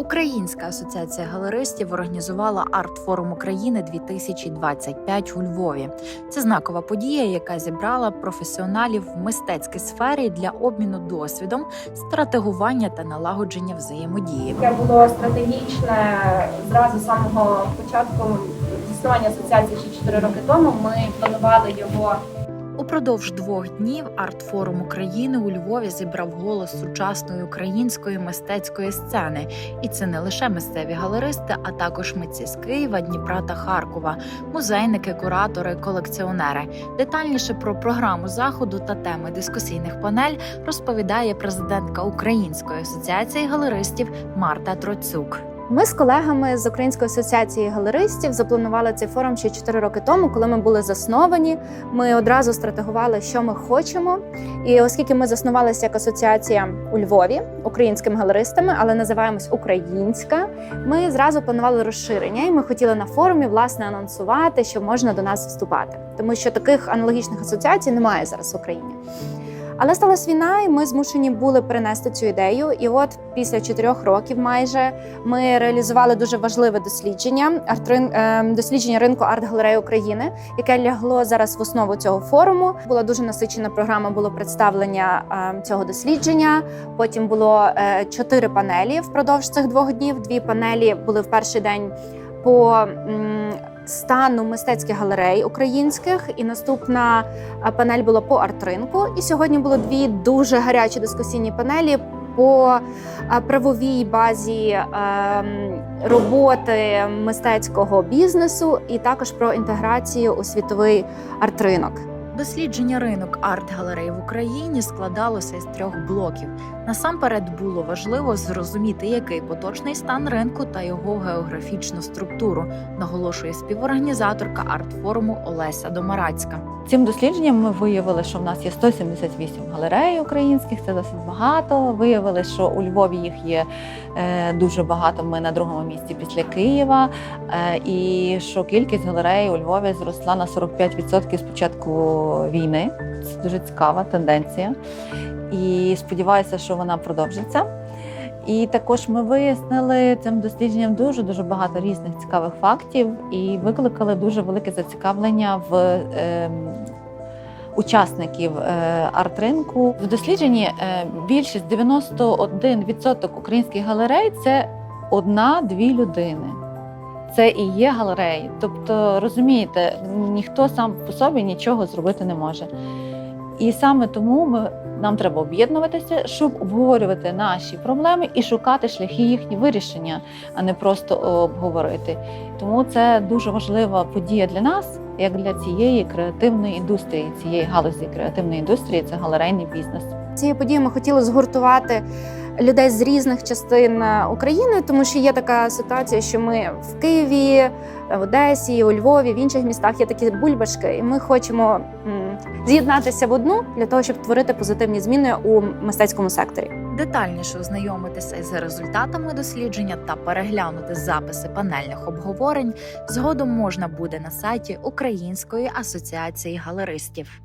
Українська асоціація галеристів організувала арт-форум України 2025 у Львові. Це знакова подія, яка зібрала професіоналів в мистецькій сфері для обміну досвідом, стратегування та налагодження взаємодії. яке було стратегічне зразу самого початку існування асоціації ще 4 роки тому. Ми планували його Упродовж двох днів арт-форум України у Львові зібрав голос сучасної української мистецької сцени, і це не лише місцеві галеристи, а також митці з Києва, Дніпра та Харкова, музейники, куратори, колекціонери. Детальніше про програму заходу та теми дискусійних панель розповідає президентка Української асоціації галеристів Марта Троцюк. Ми з колегами з Української асоціації галеристів запланували цей форум ще 4 роки тому, коли ми були засновані. Ми одразу стратегували, що ми хочемо. І оскільки ми заснувалися як асоціація у Львові українськими галеристами, але називаємось Українська, ми зразу планували розширення, і ми хотіли на форумі власне анонсувати, що можна до нас вступати, тому що таких аналогічних асоціацій немає зараз в Україні. Але сталася війна, і ми змушені були перенести цю ідею. І от після чотирьох років майже ми реалізували дуже важливе дослідження е, дослідження ринку арт-галереї України, яке лягло зараз в основу цього форуму. Була дуже насичена програма. Було представлення е, цього дослідження. Потім було е, чотири панелі впродовж цих двох днів. Дві панелі були в перший день по стану мистецьких галерей українських, і наступна е, панель була по арт-ринку. І сьогодні було дві дуже гарячі дискусійні панелі по е, правовій базі е, роботи мистецького бізнесу, і також про інтеграцію у світовий арт-ринок. Дослідження ринок арт-галерей в Україні складалося із трьох блоків. Насамперед було важливо зрозуміти, який поточний стан ринку та його географічну структуру, наголошує співорганізаторка арт-форуму Олеся Домарацька. Цим дослідженням ми виявили, що в нас є 178 галерей українських, це досить багато. Виявили, що у Львові їх є е, дуже багато. Ми на другому місці після Києва. Е, і що кількість галерей у Львові зросла на 45% з початку війни. Це дуже цікава тенденція. І сподіваюся, що вона продовжиться. І також ми вияснили цим дослідженням дуже дуже багато різних цікавих фактів і викликали дуже велике зацікавлення в ем, учасників е, арт-ринку. В дослідженні е, більшість 91% українських галерей це одна-дві людини. Це і є галереї. Тобто, розумієте, ніхто сам по собі нічого зробити не може. І саме тому ми, нам треба об'єднуватися, щоб обговорювати наші проблеми і шукати шляхи їхні вирішення, а не просто обговорити. Тому це дуже важлива подія для нас, як для цієї креативної індустрії, цієї галузі креативної індустрії це галерейний бізнес. Цією подією ми хотіли згуртувати людей з різних частин е, України, тому що є така ситуація, що ми в Києві, е, в Одесі, у Львові, в інших містах є такі бульбашки, і ми хочемо з'єднатися в одну для того, щоб творити позитивні зміни у мистецькому секторі. Детальніше ознайомитися із результатами дослідження та переглянути записи панельних обговорень згодом можна буде на сайті Української асоціації галеристів.